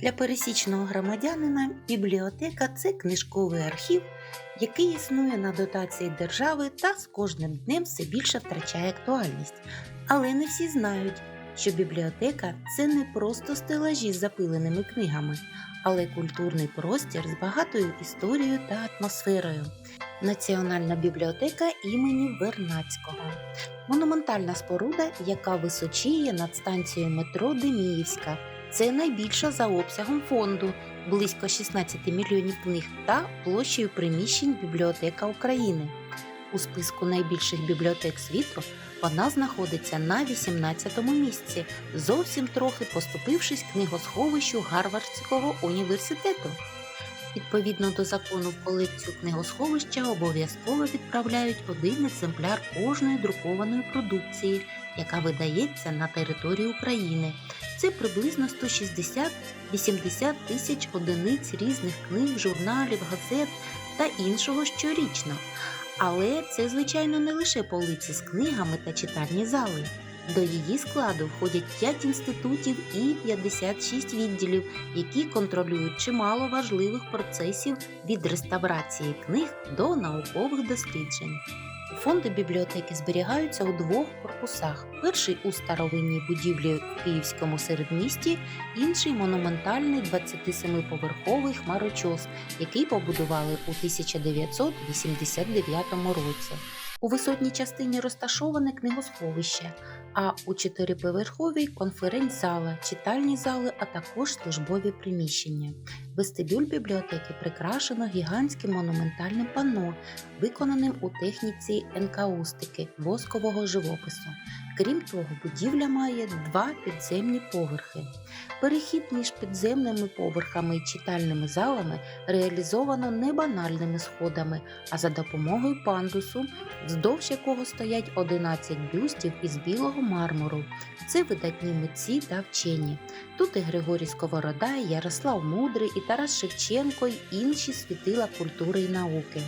Для пересічного громадянина бібліотека це книжковий архів, який існує на дотації держави та з кожним днем все більше втрачає актуальність. Але не всі знають, що бібліотека це не просто стелажі з запиленими книгами, але культурний простір з багатою історією та атмосферою. Національна бібліотека імені Вернацького. Монументальна споруда, яка височіє над станцією метро Деміївська. Це найбільша за обсягом фонду, близько 16 мільйонів книг та площею приміщень Бібліотека України. У списку найбільших бібліотек світу вона знаходиться на 18-му місці, зовсім трохи поступившись книгосховищу Гарвардського університету. Відповідно до закону колекцію книгосховища обов'язково відправляють один екземпляр кожної друкованої продукції, яка видається на території України. Це приблизно 160-80 тисяч одиниць різних книг, журналів, газет та іншого щорічно. Але це, звичайно, не лише полиці з книгами та читальні зали. До її складу входять 5 інститутів і 56 відділів, які контролюють чимало важливих процесів від реставрації книг до наукових досліджень. Фонди бібліотеки зберігаються у двох корпусах: перший у старовинній будівлі в Київському середмісті, інший монументальний 27-поверховий хмарочос, який побудували у 1989 році. У висотній частині розташоване книгосховище, а у чотириповерховій конференц-зала, читальні зали, а також службові приміщення. Вестибюль бібліотеки прикрашено гігантським монументальним панно, виконаним у техніці енкаустики воскового живопису. Крім того, будівля має два підземні поверхи. Перехід між підземними поверхами і читальними залами реалізовано не банальними сходами, а за допомогою пандусу, вздовж якого стоять 11 бюстів із білого мармуру. Це видатні митці та вчені. Тут і Григорій Сковорода, і Ярослав Мудрий, і Тарас Шевченко, й інші світила культури і науки.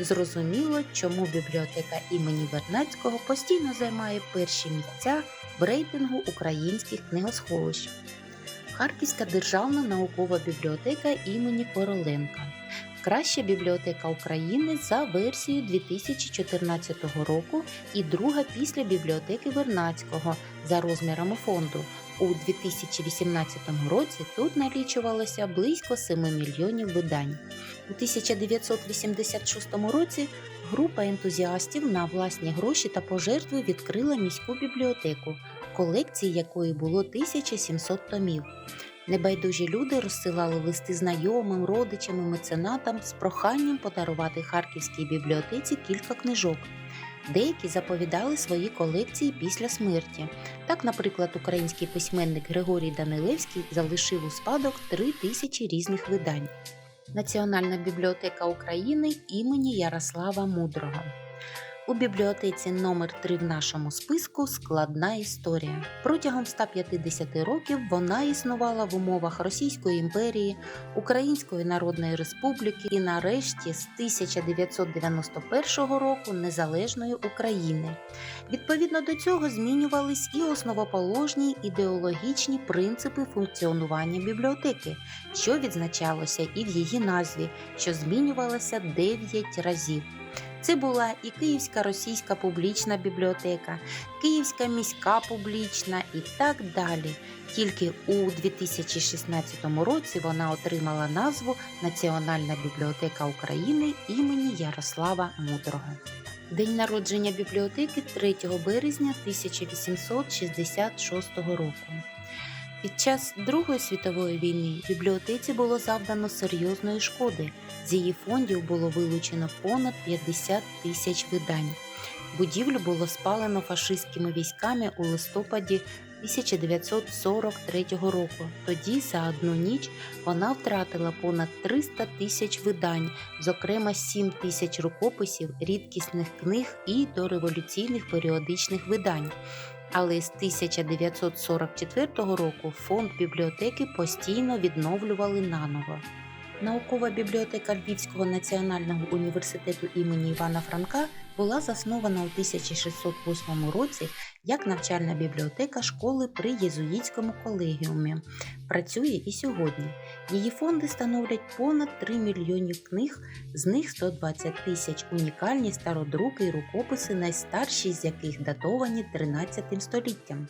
Зрозуміло, чому бібліотека імені Вернацького постійно займає перші місця в рейтингу українських книгосховищ. Харківська державна наукова бібліотека імені Короленка. Краща бібліотека України за версією 2014 року і друга після бібліотеки Вернацького за розмірами фонду. У 2018 році тут налічувалося близько 7 мільйонів видань. У 1986 році група ентузіастів на власні гроші та пожертви відкрила міську бібліотеку, колекції якої було 1700 томів. Небайдужі люди розсилали листи знайомим, родичам і меценатам з проханням подарувати харківській бібліотеці кілька книжок. Деякі заповідали свої колекції після смерті. Так, наприклад, український письменник Григорій Данилевський залишив у спадок три тисячі різних видань. Національна бібліотека України імені Ярослава Мудрого. У бібліотеці номер 3 в нашому списку складна історія. Протягом 150 років вона існувала в умовах Російської імперії, Української Народної Республіки і, нарешті, з 1991 року Незалежної України. Відповідно до цього змінювались і основоположні ідеологічні принципи функціонування бібліотеки, що відзначалося і в її назві, що змінювалося 9 разів. Це була і Київська російська публічна бібліотека, Київська міська публічна і так далі. Тільки у 2016 році вона отримала назву Національна бібліотека України імені Ярослава Мудрого. День народження бібліотеки 3 березня 1866 року. Під час Другої світової війни бібліотеці було завдано серйозної шкоди. З її фондів було вилучено понад 50 тисяч видань. Будівлю було спалено фашистськими військами у листопаді 1943 року. Тоді за одну ніч вона втратила понад 300 тисяч видань, зокрема 7 тисяч рукописів, рідкісних книг і дореволюційних періодичних видань. Але з 1944 року фонд бібліотеки постійно відновлювали наново. Наукова бібліотека Львівського національного університету імені Івана Франка була заснована у 1608 році як навчальна бібліотека школи при єзуїтському колегіумі. Працює і сьогодні. Її фонди становлять понад 3 мільйонів книг, з них 120 тисяч унікальні стародруки і рукописи, найстарші з яких датовані 13 століттям.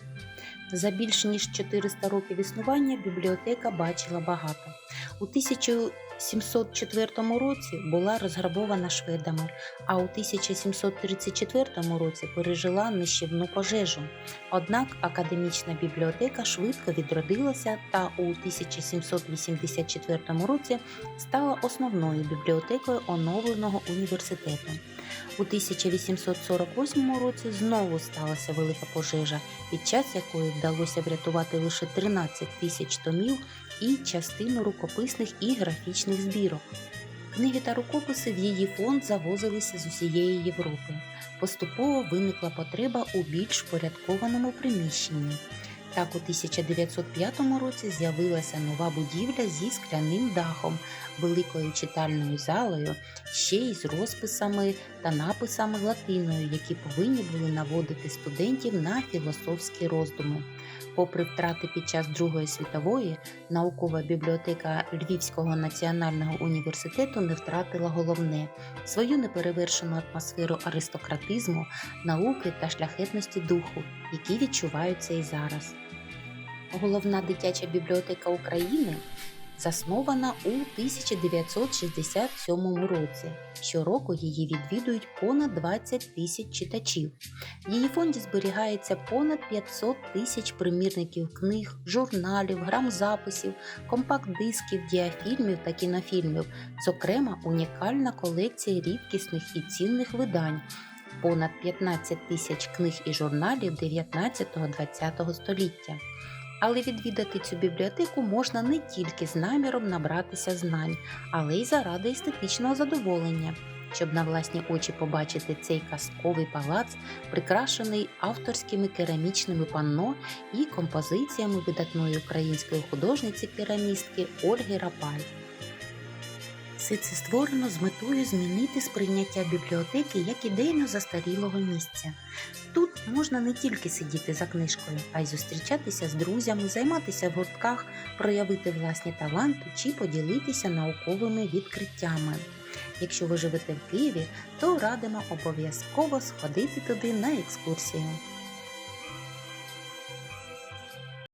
За більш ніж 400 років існування бібліотека бачила багато. У 1704 році була розграбована шведами, а у 1734 році пережила нищівну пожежу. Однак академічна бібліотека швидко відродилася та у 1784 році стала основною бібліотекою оновленого університету. У 1848 році знову сталася велика пожежа, під час якої вдалося врятувати лише 13 тисяч томів і частину рукописних і графічних збірок. Книги та рукописи в її фонд завозилися з усієї Європи. Поступово виникла потреба у більш впорядкованому приміщенні. Так, у 1905 році з'явилася нова будівля зі скляним дахом, великою читальною залою, ще й з розписами та написами латиною, які повинні були наводити студентів на філософські роздуми. Попри втрати під час Другої світової, наукова бібліотека Львівського національного університету не втратила головне свою неперевершену атмосферу аристократизму, науки та шляхетності духу, які відчуваються і зараз. Головна дитяча бібліотека України заснована у 1967 році. Щороку її відвідують понад 20 тисяч читачів. В її фонді зберігається понад 500 тисяч примірників книг, журналів, грамзаписів, компакт-дисків, діафільмів та кінофільмів, зокрема, унікальна колекція рідкісних і цінних видань. Понад 15 тисяч книг і журналів 19-20 століття. Але відвідати цю бібліотеку можна не тільки з наміром набратися знань, але й заради естетичного задоволення, щоб на власні очі побачити цей казковий палац, прикрашений авторськими керамічними панно і композиціями видатної української художниці-керамістки Ольги Рапаль. Все це створено з метою змінити сприйняття бібліотеки як ідейно застарілого місця. Тут можна не тільки сидіти за книжкою, а й зустрічатися з друзями, займатися в гуртках, проявити власні таланти чи поділитися науковими відкриттями. Якщо ви живете в Києві, то радимо обов'язково сходити туди на екскурсію.